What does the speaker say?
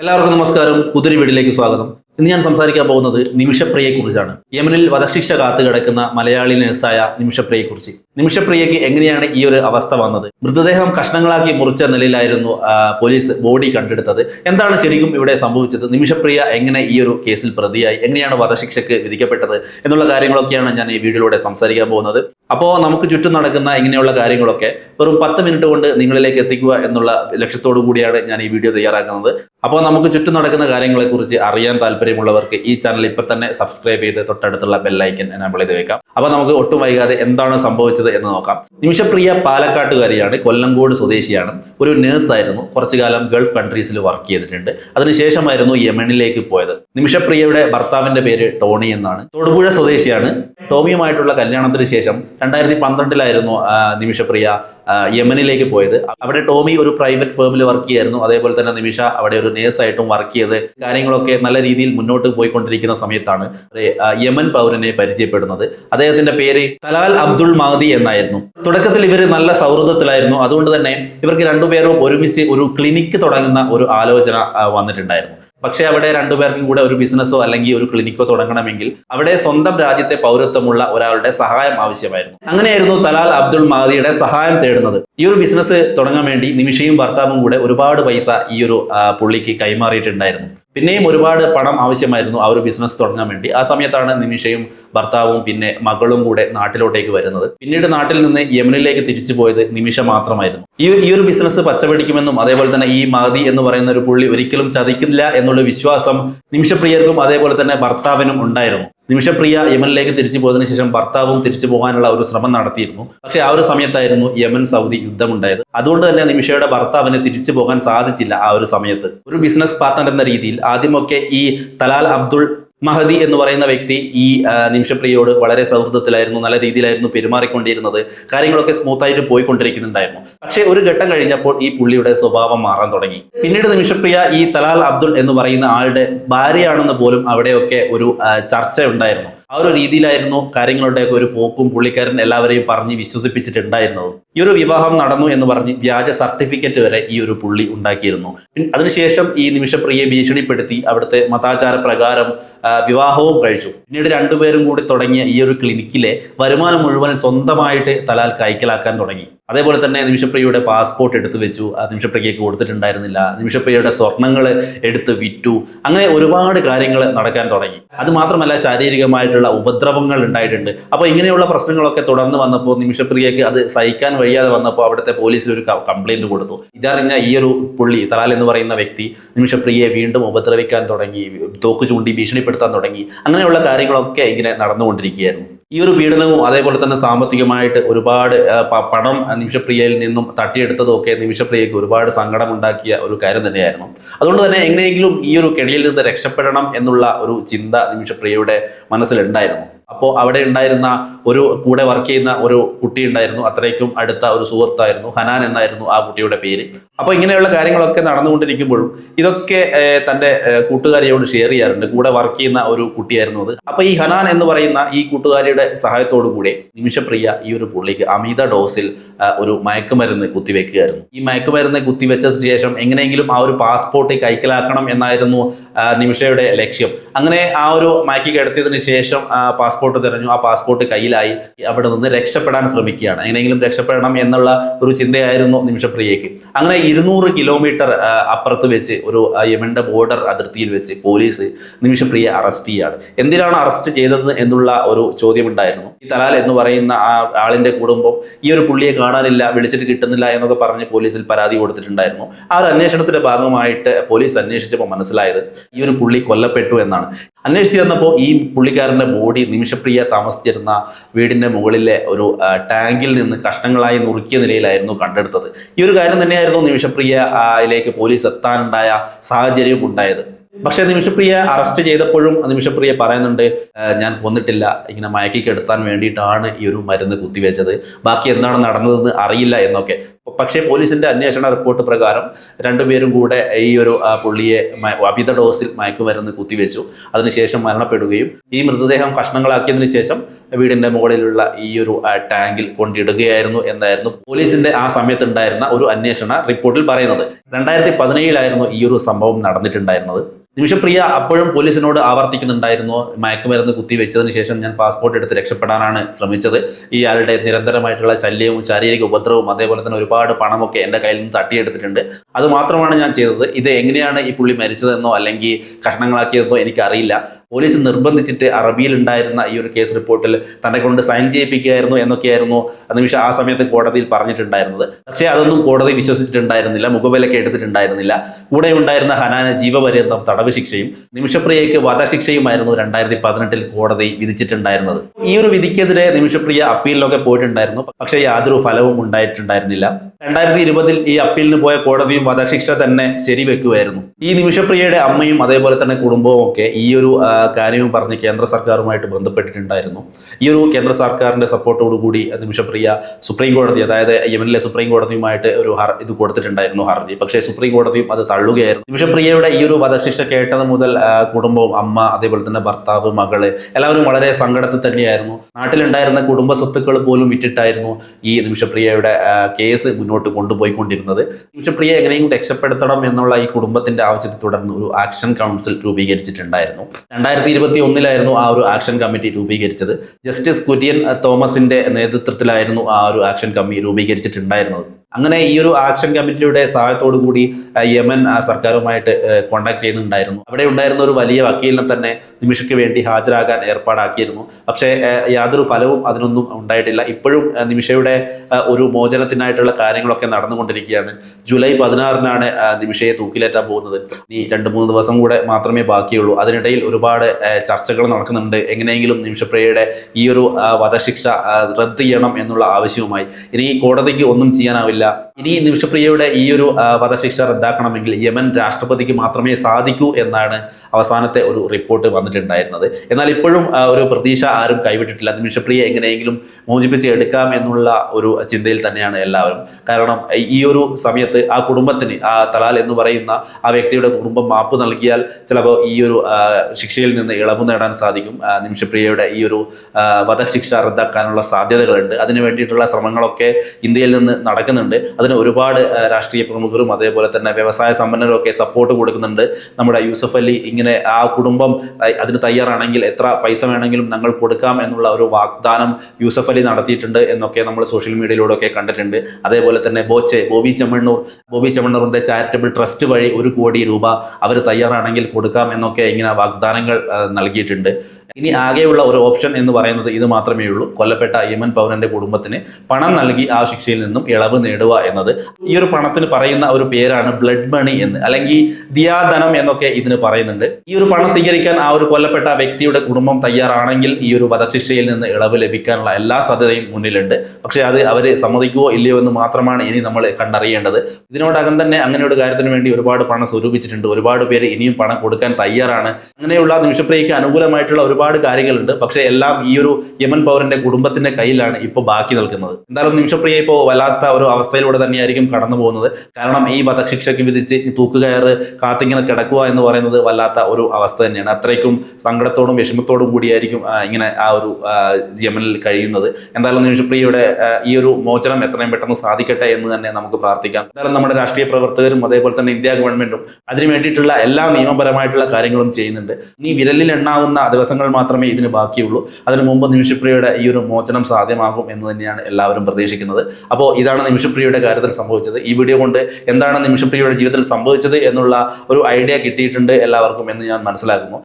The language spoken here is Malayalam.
എല്ലാവർക്കും നമസ്കാരം. പുതിരി വീടിലേക്ക് സ്വാഗതം. ഇന്ന് ഞാൻ സംസാരിക്കാൻ പോകുന്നത് നിമിഷപ്രിയയെക്കുറിച്ചാണ്. യമനിൽ വധശിക്ഷ കാത്തു കിടക്കുന്ന മലയാളി നഴ്സായ നിമിഷപ്രിയയെക്കുറിച്ച്. നിമിഷപ്രിയയ്ക്ക് എങ്ങനെയാണ് ഈ ഒരു അവസ്ഥ വന്നത്? മൃതദേഹം കഷ്ണങ്ങളാക്കി മുറിച്ച നിലയിലായിരുന്നു പോലീസ് ബോഡി കണ്ടെടുത്തത്. എന്താണ് ശരിക്കും ഇവിടെ സംഭവിച്ചത്? നിമിഷപ്രിയ എങ്ങനെ ഈ ഒരു കേസിൽ പ്രതിയായി? എങ്ങനെയാണ് വധശിക്ഷയ്ക്ക് വിധിക്കപ്പെട്ടത്? എന്നുള്ള കാര്യങ്ങളൊക്കെയാണ് ഞാൻ ഈ വീഡിയോയിലൂടെ സംസാരിക്കാൻ പോകുന്നത്. അപ്പോൾ നമുക്ക് ചുറ്റും നടക്കുന്ന ഇങ്ങനെയുള്ള കാര്യങ്ങളൊക്കെ വെറും പത്ത് മിനിറ്റ് കൊണ്ട് നിങ്ങളിലേക്ക് എത്തിക്കുക എന്നുള്ള ലക്ഷ്യത്തോടു കൂടിയാണ് ഞാൻ ഈ വീഡിയോ തയ്യാറാക്കുന്നത്. അപ്പോൾ നമുക്ക് ചുറ്റും നടക്കുന്ന കാര്യങ്ങളെക്കുറിച്ച് അറിയാൻ താല്പര്യമുള്ളവർക്ക് ഈ ചാനൽ ഇപ്പം തന്നെ സബ്സ്ക്രൈബ് ചെയ്ത് തൊട്ടടുത്തുള്ള ബെല്ലൈക്കൻ എനേബിൾ ചെയ്ത് വെക്കാം. അപ്പോൾ നമുക്ക് ഒട്ടും വൈകാതെ എന്താണ് സംഭവിച്ചത് എന്ന് നോക്കാം. നിമിഷപ്രിയ പാലക്കാട്ടുകാരിയാണ് കൊല്ലങ്കോട് സ്വദേശിയാണ്. ഒരു നേഴ്സ് ആയിരുന്നു. കുറച്ചു കാലം ഗൾഫ് കൺട്രീസിൽ വർക്ക് ചെയ്തിട്ടുണ്ട്. അതിനുശേഷമായിരുന്നു യമനിലേക്ക് പോയത്. നിമിഷപ്രിയയുടെ ഭർത്താവിന്റെ പേര് ടോണി എന്നാണ്. തൊടുപുഴ സ്വദേശിയാണ്. ടോമിയുമായിട്ടുള്ള കല്യാണത്തിന് ശേഷം രണ്ടായിരത്തി പന്ത്രണ്ടിലായിരുന്നു നിമിഷപ്രിയ യമനിലേക്ക് പോയത്. അവിടെ ടോമി ഒരു പ്രൈവറ്റ് ഫേമിൽ വർക്ക് ചെയ്യായിരുന്നു. അതേപോലെ തന്നെ നിമിഷ അവിടെ ഒരു നേഴ്സായിട്ടും വർക്ക് ചെയ്ത് കാര്യങ്ങളൊക്കെ നല്ല രീതിയിൽ മുന്നോട്ട് പോയിക്കൊണ്ടിരിക്കുന്ന സമയത്താണ് യമൻ പൗരനെ പരിചയപ്പെടുന്നത്. അദ്ദേഹത്തിന്റെ പേര് തലാൽ അബ്ദുൾ മാദി എന്നായിരുന്നു. തുടക്കത്തിൽ ഇവർ നല്ല സൗഹൃദത്തിലായിരുന്നു. അതുകൊണ്ട് തന്നെ ഇവർക്ക് രണ്ടുപേരും ഒരുമിച്ച് ഒരു ക്ലിനിക്ക് തുടങ്ങുന്ന ഒരു ആലോചന വന്നിട്ടുണ്ടായിരുന്നു. പക്ഷേ അവിടെ രണ്ടുപേർക്കും കൂടെ ഒരു ബിസിനസ്സോ അല്ലെങ്കിൽ ഒരു ക്ലിനിക്കോ തുടങ്ങണമെങ്കിൽ അവിടെ സ്വന്തം രാജ്യത്തെ പൗരത്വമുള്ള ഒരാളുടെ സഹായം ആവശ്യമായിരുന്നു. അങ്ങനെയായിരുന്നു തലാൽ അബ്ദുൾ മഹദിയുടെ സഹായം തേടുന്നത്. ഈ ഒരു ബിസിനസ് തുടങ്ങാൻ വേണ്ടി നിമിഷയും ഭർത്താവും കൂടെ ഒരുപാട് പൈസ ഈ ഒരു പുള്ളിക്ക് കൈമാറിയിട്ടുണ്ടായിരുന്നു. പിന്നെയും ഒരുപാട് പണം ആവശ്യമായിരുന്നു ആ ഒരു ബിസിനസ് തുടങ്ങാൻ വേണ്ടി. ആ സമയത്താണ് നിമിഷയും ഭർത്താവും പിന്നെ മകളും കൂടെ നാട്ടിലോട്ടേക്ക് വരുന്നത്. പിന്നീട് നാട്ടിൽ നിന്ന് യമനിലേക്ക് തിരിച്ചു പോയത് നിമിഷ മാത്രമായിരുന്നു. ഈ ഈ ഒരു ബിസിനസ് പച്ചപിടിക്കുമെന്നും അതേപോലെ തന്നെ ഈ മഹദി എന്ന് പറയുന്ന ഒരു പുള്ളി ഒരിക്കലും ചതിക്കില്ല എന്നുള്ള വിശ്വാസം നിമിഷപ്രിയർക്കും അതേപോലെ തന്നെ ഭർത്താവിനും ഉണ്ടായിരുന്നു. നിമിഷപ്രിയ യമനിലേക്ക് തിരിച്ചു പോയതിനു ശേഷം ഭർത്താവും തിരിച്ചു പോകാനുള്ള ഒരു ശ്രമം നടത്തിയിരുന്നു. പക്ഷേ ആ ഒരു സമയത്തായിരുന്നു യമൻ സൗദി യുദ്ധമുണ്ടായത്. അതുകൊണ്ട് തന്നെ നിമിഷയുടെ ഭർത്താവിന് തിരിച്ചു പോകാൻ സാധിച്ചില്ല ആ ഒരു സമയത്ത്. ഒരു ബിസിനസ് പാർട്ണർ എന്ന രീതിയിൽ ആദ്യമൊക്കെ ഈ തലാൽ അബ്ദുൾ മഹദി എന്ന് പറയുന്ന വ്യക്തി ഈ നിമിഷപ്രിയയോട് വളരെ സൗഹൃദത്തിലായിരുന്നു നല്ല രീതിയിലായിരുന്നു പെരുമാറിക്കൊണ്ടിരുന്നത്. കാര്യങ്ങളൊക്കെ സ്മൂത്ത് ആയിട്ട് പോയിക്കൊണ്ടിരിക്കുന്നുണ്ടായിരുന്നു. പക്ഷേ ഒരു ഘട്ടം കഴിഞ്ഞപ്പോൾ ഈ പുള്ളിയുടെ സ്വഭാവം മാറാൻ തുടങ്ങി. പിന്നീട് നിമിഷപ്രിയ ഈ തലാൽ അബ്ദുൾ എന്ന് പറയുന്ന ആളുടെ ഭാര്യയാണെന്ന് പോലും അവിടെയൊക്കെ ഒരു ചർച്ച ഉണ്ടായിരുന്നു. ആ ഒരു രീതിയിലായിരുന്നു കാര്യങ്ങളുടെ ഒരു പോക്കും പുള്ളിക്കാരൻ എല്ലാവരെയും പറഞ്ഞ് വിശ്വസിപ്പിച്ചിട്ടുണ്ടായിരുന്നത്. ഈ ഒരു വിവാഹം നടന്നു എന്ന് പറഞ്ഞ് വ്യാജ സർട്ടിഫിക്കറ്റ് വരെ ഈ ഒരു പുള്ളി ഉണ്ടാക്കിയിരുന്നു. അതിനുശേഷം ഈ നിമിഷപ്രിയെ ഭീഷണിപ്പെടുത്തി അവിടുത്തെ മതാചാര പ്രകാരം വിവാഹവും കഴിച്ചു. പിന്നീട് രണ്ടുപേരും കൂടി തുടങ്ങിയ ഈ ഒരു ക്ലിനിക്കിലെ വരുമാനം മുഴുവൻ സ്വന്തമായിട്ട് തലാൽ കൈക്കലാക്കാൻ തുടങ്ങി. അതേപോലെ തന്നെ നിമിഷപ്രിയയുടെ പാസ്പോർട്ട് എടുത്തു വെച്ചു. ആ നിമിഷപ്രിയയ്ക്ക് കൊടുത്തിട്ടുണ്ടായിരുന്നില്ല. നിമിഷപ്രിയയുടെ സ്വർണങ്ങൾ എടുത്ത് വിറ്റു. അങ്ങനെ ഒരുപാട് കാര്യങ്ങൾ നടക്കാൻ തുടങ്ങി. അത് മാത്രമല്ല ശാരീരികമായിട്ടുള്ള ഉപദ്രവങ്ങൾ ഉണ്ടായിട്ടുണ്ട്. അപ്പോൾ ഇങ്ങനെയുള്ള പ്രശ്നങ്ങളൊക്കെ തുടർന്ന് വന്നപ്പോൾ നിമിഷപ്രിയയ്ക്ക് അത് സഹിക്കാൻ വയ്യാതെ വന്നപ്പോൾ അവിടുത്തെ പോലീസിൽ ഒരു കംപ്ലൈന്റ് കൊടുത്തു. ഇതറിഞ്ഞ ഈ ഒരു പുള്ളി തലാൽ എന്ന് പറയുന്ന വ്യക്തി നിമിഷപ്രിയയെ വീണ്ടും ഉപദ്രവിക്കാൻ തുടങ്ങി തോക്ക് ചൂണ്ടി ഭീഷണിപ്പെടുത്താൻ തുടങ്ങി. അങ്ങനെയുള്ള കാര്യങ്ങളൊക്കെ ഇങ്ങനെ നടന്നുകൊണ്ടിരിക്കുകയായിരുന്നു. ഈ ഒരു പീഡനവും അതേപോലെ തന്നെ സാമ്പത്തികമായിട്ട് ഒരുപാട് പണം നിമിഷപ്രിയയിൽ നിന്നും തട്ടിയെടുത്തതും ഒക്കെ നിമിഷപ്രിയയ്ക്ക് ഒരുപാട് സങ്കടമുണ്ടാക്കിയ ഒരു കാര്യം തന്നെയായിരുന്നു. അതുകൊണ്ട് തന്നെ എങ്ങനെയെങ്കിലും ഈ ഒരു കെണിയിൽ നിന്ന് രക്ഷപ്പെടണം എന്നുള്ള ഒരു ചിന്ത നിമിഷപ്രിയയുടെ മനസ്സിലുണ്ടായിരുന്നു. അപ്പോൾ അവിടെ ഉണ്ടായിരുന്ന ഒരു കൂടെ വർക്ക് ചെയ്യുന്ന ഒരു കുട്ടി ഉണ്ടായിരുന്നു. അത്രയ്ക്കും അടുത്ത ഒരു സുഹൃത്തായിരുന്നു. ഹനാൻ എന്നായിരുന്നു ആ കുട്ടിയുടെ പേര്. അപ്പോൾ ഇങ്ങനെയുള്ള കാര്യങ്ങളൊക്കെ നടന്നുകൊണ്ടിരിക്കുമ്പോഴും ഇതൊക്കെ തന്റെ കൂട്ടുകാരിയോട് ഷെയർ ചെയ്യാറുണ്ട്. കൂടെ വർക്ക് ചെയ്യുന്ന ഒരു കുട്ടിയായിരുന്നു അത്. അപ്പോൾ ഈ ഹനാൻ എന്ന് പറയുന്ന ഈ കൂട്ടുകാരിയുടെ സഹായത്തോടു കൂടി നിമിഷപ്രിയ ഈ ഒരു പുള്ളിക്ക് അമിത ഡോസിൽ ഒരു മയക്കുമരുന്ന് കുത്തിവെക്കുകയായിരുന്നു. ഈ മയക്കുമരുന്ന് കുത്തിവെച്ച ശേഷം എങ്ങനെയെങ്കിലും ആ ഒരു പാസ്പോർട്ട് കൈക്കലാക്കണം എന്നായിരുന്നു നിമിഷയുടെ ലക്ഷ്യം. അങ്ങനെ ആ ഒരു മയക്കി കിടത്തിയതിന് ശേഷം ആ പാസ്പോർട്ട് തിരഞ്ഞു. ആ പാസ്പോർട്ട് കയ്യിലായി. അവിടെ നിന്ന് രക്ഷപ്പെടാൻ ശ്രമിക്കുകയാണ്. എങ്ങനെയെങ്കിലും രക്ഷപ്പെടണം എന്നുള്ള ഒരു ചിന്തയായിരുന്നു നിമിഷപ്രിയയ്ക്ക്. അങ്ങനെ ഇരുന്നൂറ് കിലോമീറ്റർ അപ്പുറത്ത് വെച്ച് ഒരു യമന്റെ ബോർഡർ അതിർത്തിയിൽ വെച്ച് പോലീസ് നിമിഷപ്രിയയെ അറസ്റ്റ് ചെയ്യാണ്. എന്തിനാണ് അറസ്റ്റ് ചെയ്തത് എന്നുള്ള ഒരു ചോദ്യമുണ്ടായിരുന്നു. ഈ തലാൽ എന്ന് പറയുന്ന ആ ആളിന്റെ കുടുംബം ഈ ഒരു പുള്ളിയെ കാണാനില്ല വിളിച്ചിട്ട് കിട്ടുന്നില്ല എന്നൊക്കെ പറഞ്ഞ് പോലീസിൽ പരാതി കൊടുത്തിട്ടുണ്ടായിരുന്നു. ആ ഒരു അന്വേഷണത്തിന്റെ ഭാഗമായിട്ട് പോലീസ് അന്വേഷിച്ചപ്പോൾ മനസ്സിലായത് ഈ ഒരു പുള്ളി കൊല്ലപ്പെട്ടു എന്നാണ്. അന്വേഷിച്ച് ചെന്നപ്പോൾ ഈ പുള്ളിക്കാരന്റെ ബോഡി നിമിഷപ്രിയ താമസിച്ചിരുന്ന വീടിന്റെ മുകളിലെ ഒരു ടാങ്കിൽ നിന്ന് കഷ്ണങ്ങളായി നുറുക്കിയ നിലയിലായിരുന്നു കണ്ടെടുത്തത്. ഈ ഒരു കാര്യം തന്നെയായിരുന്നു നിമിഷപ്രിയയിലേക്ക് പോലീസ് എത്താനുണ്ടായ സാഹചര്യവും ഉണ്ടായത്. പക്ഷേ നിമിഷപ്രിയ അറസ്റ്റ് ചെയ്തപ്പോഴും നിമിഷപ്രിയ പറയുന്നുണ്ട് ഞാൻ കൊന്നിട്ടില്ല. ഇങ്ങനെ മയക്കി കെടുത്താൻ വേണ്ടിയിട്ടാണ് ഈ ഒരു മരുന്ന് കുത്തിവെച്ചത്. ബാക്കി എന്താണ് നടന്നതെന്ന് അറിയില്ല എന്നൊക്കെ. പക്ഷേ പോലീസിന്റെ അന്വേഷണ റിപ്പോർട്ട് പ്രകാരം രണ്ടുപേരും കൂടെ ഈ ഒരു പുള്ളിയെ അമിത ഡോസിൽ മയക്കുമരുന്ന് കുത്തിവെച്ചു. അതിനുശേഷം മരണപ്പെടുകയും ഈ മൃതദേഹം കഷ്ണങ്ങളാക്കിയതിന് ശേഷം വീടിന്റെ മുകളിലുള്ള ഈ ഒരു ടാങ്കിൽ കൊണ്ടിടുകയായിരുന്നു എന്നായിരുന്നു പോലീസിന്റെ ആ സമയത്തുണ്ടായിരുന്ന ഒരു അന്വേഷണ റിപ്പോർട്ടിൽ പറയുന്നത്. രണ്ടായിരത്തി പതിനേഴിലായിരുന്നു ഈ ഒരു സംഭവം നടന്നിട്ടുണ്ടായിരുന്നത്. നിമിഷപ്രിയ അപ്പോഴും പോലീസിനോട് ആവർത്തിക്കുന്നുണ്ടായിരുന്നു. മയക്കുമരുന്ന് കുത്തിവെച്ചതിന് ശേഷം ഞാൻ പാസ്പോർട്ട് എടുത്ത് രക്ഷപ്പെടാനാണ് ശ്രമിച്ചത്. ഇയാളുടെ നിരന്തരമായിട്ടുള്ള ശല്യവും ശാരീരിക ഉപദ്രവവും അതേപോലെ തന്നെ ഒരുപാട് പണമൊക്കെ എന്റെ കയ്യിൽ നിന്ന് തട്ടിയെടുത്തിട്ടുണ്ട്. അത് മാത്രമാണ് ഞാൻ ചെയ്തത്. ഇത് എങ്ങനെയാണ് ഈ പുള്ളി മരിച്ചതെന്നോ അല്ലെങ്കിൽ കഷ്ണങ്ങളാക്കിയതെന്നോ എനിക്കറിയില്ല. പോലീസ് നിർബന്ധിച്ചിട്ട് അറബിയിൽ ഉണ്ടായിരുന്ന ഈ ഒരു കേസ് റിപ്പോർട്ടിൽ തന്നെ കൊണ്ട് സൈൻ ചെയ്യിപ്പിക്കുകയായിരുന്നു എന്നൊക്കെയായിരുന്നു നിമിഷ ആ സമയത്ത് കോടതിയിൽ പറഞ്ഞിട്ടുണ്ടായിരുന്നത്. പക്ഷേ അതൊന്നും കോടതി വിശ്വസിച്ചിട്ടുണ്ടായിരുന്നില്ല മുഖവിലക്ക് എടുത്തിട്ടുണ്ടായിരുന്നില്ല. കൂടെ ഉണ്ടായിരുന്ന ഹനാന ജീവപര്യന്തം തടവ് ശിക്ഷയും നിമിഷപ്രിയയ്ക്ക് വധശിക്ഷയുമായിരുന്നു രണ്ടായിരത്തി പതിനെട്ടിൽ കോടതി വിധിച്ചിട്ടുണ്ടായിരുന്നത്. ഈ ഒരു വിധിക്കെതിരെ നിമിഷപ്രിയ അപ്പീലിലൊക്കെ പോയിട്ടുണ്ടായിരുന്നു. പക്ഷേ യാതൊരു ഫലവും ഉണ്ടായിട്ടുണ്ടായിരുന്നില്ല. രണ്ടായിരത്തി ഇരുപതിൽ ഈ അപ്പീലിന് പോയ കോടതിയും വധശിക്ഷ തന്നെ ശരിവെക്കുമായിരുന്നു. ഈ നിമിഷപ്രിയയുടെ അമ്മയും അതേപോലെ തന്നെ കുടുംബവും ഒക്കെ ഈ ഒരു കാര്യവും പറഞ്ഞ് കേന്ദ്ര സർക്കാരുമായിട്ട് ബന്ധപ്പെട്ടിട്ടുണ്ടായിരുന്നു. ഈ ഒരു കേന്ദ്ര സർക്കാരിന്റെ സപ്പോർട്ടോടുകൂടി നിമിഷപ്രിയ സുപ്രീം കോടതി അതായത് യമനിലെ സുപ്രീം കോടതിയുമായിട്ട് ഒരു ഇത് കൊടുത്തിട്ടുണ്ടായിരുന്നു ഹർജി. പക്ഷേ സുപ്രീം കോടതിയും അത് തള്ളുകയായിരുന്നു. നിമിഷപ്രിയയുടെ ഈ ഒരു വധശിക്ഷ കേട്ടത് മുതൽ കുടുംബവും അമ്മ അതേപോലെ തന്നെ ഭർത്താവ് മകൾ എല്ലാവരും വളരെ സങ്കടത്തിൽ തന്നെയായിരുന്നു. നാട്ടിലുണ്ടായിരുന്ന കുടുംബ സ്വത്തുക്കൾ പോലും വിറ്റിട്ടായിരുന്നു ഈ നിമിഷപ്രിയയുടെ കേസ് മുന്നോട്ട് കൊണ്ടുപോയിക്കൊണ്ടിരുന്നത്. നിമിഷപ്രിയ എങ്ങനെയും രക്ഷപ്പെടുത്തണം എന്നുള്ള ഈ കുടുംബത്തിന്റെ ആവശ്യത്തെ തുടർന്ന് ഒരു ആക്ഷൻ കൗൺസിൽ രൂപീകരിച്ചിട്ടുണ്ടായിരുന്നു. രണ്ടായിരത്തി ഇരുപത്തി ഒന്നിലായിരുന്നു ആ ഒരു ആക്ഷൻ കമ്മിറ്റി രൂപീകരിച്ചത്. ജസ്റ്റിസ് കുര്യൻ തോമസിന്റെ നേതൃത്വത്തിലായിരുന്നു ആ ഒരു ആക്ഷൻ കമ്മിറ്റി രൂപീകരിച്ചിട്ടുണ്ടായിരുന്നത്. അങ്ങനെ ഈ ഒരു ആക്ഷൻ കമ്മിറ്റിയുടെ സഹായത്തോടു കൂടി യമൻ സർക്കാരുമായിട്ട് കോണ്ടാക്ട് ചെയ്യുന്നുണ്ടായിരുന്നു. അവിടെ ഉണ്ടായിരുന്ന ഒരു വലിയ വക്കീലിനെ തന്നെ നിമിഷയ്ക്ക് വേണ്ടി ഹാജരാകാൻ ഏർപ്പാടാക്കിയിരുന്നു. പക്ഷേ യാതൊരു ഫലവും അതിനൊന്നും ഉണ്ടായിട്ടില്ല. ഇപ്പോഴും നിമിഷയുടെ ഒരു മോചനത്തിനായിട്ടുള്ള കാര്യങ്ങളൊക്കെ നടന്നുകൊണ്ടിരിക്കുകയാണ്. ജൂലൈ പതിനാറിനാണ് നിമിഷയെ തൂക്കിലേറ്റാൻ പോകുന്നത്. ഇനി രണ്ട് മൂന്ന് ദിവസം കൂടെ മാത്രമേ ബാക്കിയുള്ളൂ. അതിനിടയിൽ ഒരുപാട് ചർച്ചകൾ നടക്കുന്നുണ്ട്. എങ്ങനെയെങ്കിലും നിമിഷപ്രിയയുടെ ഈ ഒരു വധശിക്ഷ റദ്ദ് ചെയ്യണം എന്നുള്ള ആവശ്യവുമായി. ഇനി കോടതിക്ക് ഒന്നും ചെയ്യാനാവില്ല. ഇനി നിമിഷപ്രിയയുടെ ഈ ഒരു വധശിക്ഷ റദ്ദാക്കണമെങ്കിൽ യമൻ രാഷ്ട്രപതിക്ക് മാത്രമേ സാധിക്കൂ എന്നാണ് അവസാനത്തെ ഒരു റിപ്പോർട്ട് വന്നിട്ടുണ്ടായിരുന്നത്. എന്നാൽ ഇപ്പോഴും ഒരു പ്രതീക്ഷ ആരും കൈവിട്ടിട്ടില്ല. നിമിഷപ്രിയ എങ്ങനെയെങ്കിലും മോചിപ്പിച്ച് എടുക്കാം എന്നുള്ള ഒരു ചിന്തയിൽ തന്നെയാണ് എല്ലാവരും. കാരണം ഈ ഒരു സമയത്ത് ആ കുടുംബത്തിന് ആ തലാൽ എന്ന് പറയുന്ന ആ വ്യക്തിയുടെ കുടുംബം മാപ്പ് നൽകിയാൽ ചിലപ്പോൾ ഈ ഒരു ശിക്ഷയിൽ നിന്ന് ഇളവ് നേടാൻ സാധിക്കും. നിമിഷപ്രിയയുടെ ഈ ഒരു വധശിക്ഷ റദ്ദാക്കാനുള്ള സാധ്യതകളുണ്ട്. അതിനു വേണ്ടിയിട്ടുള്ള ശ്രമങ്ങളൊക്കെ ഇന്ത്യയിൽ നിന്ന് നടക്കുന്നുണ്ട്. അതിന് ഒരുപാട് രാഷ്ട്രീയ പ്രമുഖരും അതേപോലെ തന്നെ വ്യവസായ സമ്പന്നരൊക്കെ സപ്പോർട്ട് കൊടുക്കുന്നുണ്ട്. നമ്മുടെ യൂസഫ് അലി ഇങ്ങനെ ആ കുടുംബം അതിന് തയ്യാറാണെങ്കിൽ എത്ര പൈസ വേണമെങ്കിലും ഞങ്ങൾ കൊടുക്കാം എന്നുള്ള ഒരു വാഗ്ദാനം യൂസഫ് അലി നടത്തിയിട്ടുണ്ട് എന്നൊക്കെ നമ്മൾ സോഷ്യൽ മീഡിയയിലൂടെ ഒക്കെ കണ്ടിട്ടുണ്ട്. അതേപോലെ തന്നെ ബോച്ചെ ബോബി ചെമ്മണ്ണൂർ ബോബി ചെമ്മണ്ണൂറിന്റെ ചാരിറ്റബിൾ ട്രസ്റ്റ് വഴി ഒരു കോടി രൂപ അവർ തയ്യാറാണെങ്കിൽ കൊടുക്കാം എന്നൊക്കെ ഇങ്ങനെ വാഗ്ദാനങ്ങൾ നൽകിയിട്ടുണ്ട്. ഇനി ആകെയുള്ള ഒരു ഓപ്ഷൻ എന്ന് പറയുന്നത് ഇത് മാത്രമേ ഉള്ളൂ കൊല്ലപ്പെട്ട യമൻ പൗരന്റെ കുടുംബത്തിന് പണം നൽകി ആ ശിക്ഷയിൽ നിന്നും ഇളവ് നേടുക എന്നത്. ഈ ഒരു പണത്തിന് പറയുന്ന ഒരു പേരാണ് ബ്ലഡ് മണി എന്ന്. അല്ലെങ്കിൽ ദിയാധനം എന്നൊക്കെ ഇതിന് പറയുന്നുണ്ട്. ഈ ഒരു പണം സ്വീകരിക്കാൻ ആ ഒരു കൊല്ലപ്പെട്ട വ്യക്തിയുടെ കുടുംബം തയ്യാറാണെങ്കിൽ ഈ ഒരു വധശിക്ഷയിൽ നിന്ന് ഇളവ് ലഭിക്കാനുള്ള എല്ലാ സാധ്യതയും മുന്നിലുണ്ട്. പക്ഷേ അത് അവർ സമ്മതിക്കുവോ ഇല്ലയോ എന്ന് മാത്രമാണ് ഇനി നമ്മൾ കണ്ടറിയേണ്ടത്. ഇതിനോടകം തന്നെ അങ്ങനെ ഒരു കാര്യത്തിന് വേണ്ടി ഒരുപാട് പണം സ്വരൂപിച്ചിട്ടുണ്ട്. ഒരുപാട് പേര് ഇനിയും പണം കൊടുക്കാൻ തയ്യാറാണ്. അങ്ങനെയുള്ള നിമിഷപ്രിയയ്ക്ക് അനുകൂലമായിട്ടുള്ള ഒരുപാട് കാര്യങ്ങളുണ്ട്. പക്ഷേ എല്ലാം ഈ ഒരു യമൻ പൗരന്റെ കുടുംബത്തിന്റെ കയ്യിലാണ് ഇപ്പോൾ ബാക്കി നിൽക്കുന്നത്. എന്തായാലും നിമിഷപ്രിയ ഇപ്പോൾ വല്ലാത്ത ഒരു അവസ്ഥയിലൂടെ തന്നെയായിരിക്കും കടന്നു പോകുന്നത്. കാരണം ഈ വധശിക്ഷയ്ക്ക് വിധിച്ച് തൂക്കുകയറ് കാത്തിങ്ങനെ കിടക്കുക എന്ന് പറയുന്നത് വല്ലാത്ത ഒരു അവസ്ഥ തന്നെയാണ്. അത്രയ്ക്കും സങ്കടത്തോടും വിഷമത്തോടും കൂടിയായിരിക്കും ഇങ്ങനെ ആ ഒരു യമനിൽ കഴിയുന്നത്. എന്തായാലും നിമിഷപ്രിയയുടെ ഈ ഒരു മോചനം എത്രയും പെട്ടെന്ന് സാധിക്കട്ടെ എന്ന് തന്നെ നമുക്ക് പ്രാർത്ഥിക്കാം. എന്തായാലും നമ്മുടെ രാഷ്ട്രീയ പ്രവർത്തകരും അതേപോലെ തന്നെ ഇന്ത്യ ഗവൺമെന്റും അതിനു വേണ്ടിയിട്ടുള്ള എല്ലാ നിയമപരമായിട്ടുള്ള കാര്യങ്ങളും ചെയ്യുന്നുണ്ട്. ഇനി വിരലിൽ എണ്ണാവുന്ന ദിവസങ്ങൾ മാത്രമേ ഇതിന് ബാക്കിയുള്ളൂ. അതിനു മുമ്പ് നിമിഷപ്രിയയുടെ ഈ ഒരു മോചനം സാധ്യമാകും എന്ന് തന്നെയാണ് എല്ലാവരും പ്രതീക്ഷിക്കുന്നത്. അപ്പോൾ ഇതാണ് നിമിഷപ്രിയയുടെ കാര്യത്തിൽ സംഭവിച്ചത്. ഈ വീഡിയോ കൊണ്ട് എന്താണ് നിമിഷപ്രിയയുടെ ജീവിതത്തിൽ സംഭവിച്ചത് എന്നുള്ള ഒരു ഐഡിയ കിട്ടിയിട്ടുണ്ട് എല്ലാവർക്കും എന്ന് ഞാൻ മനസ്സിലാക്കുന്നു.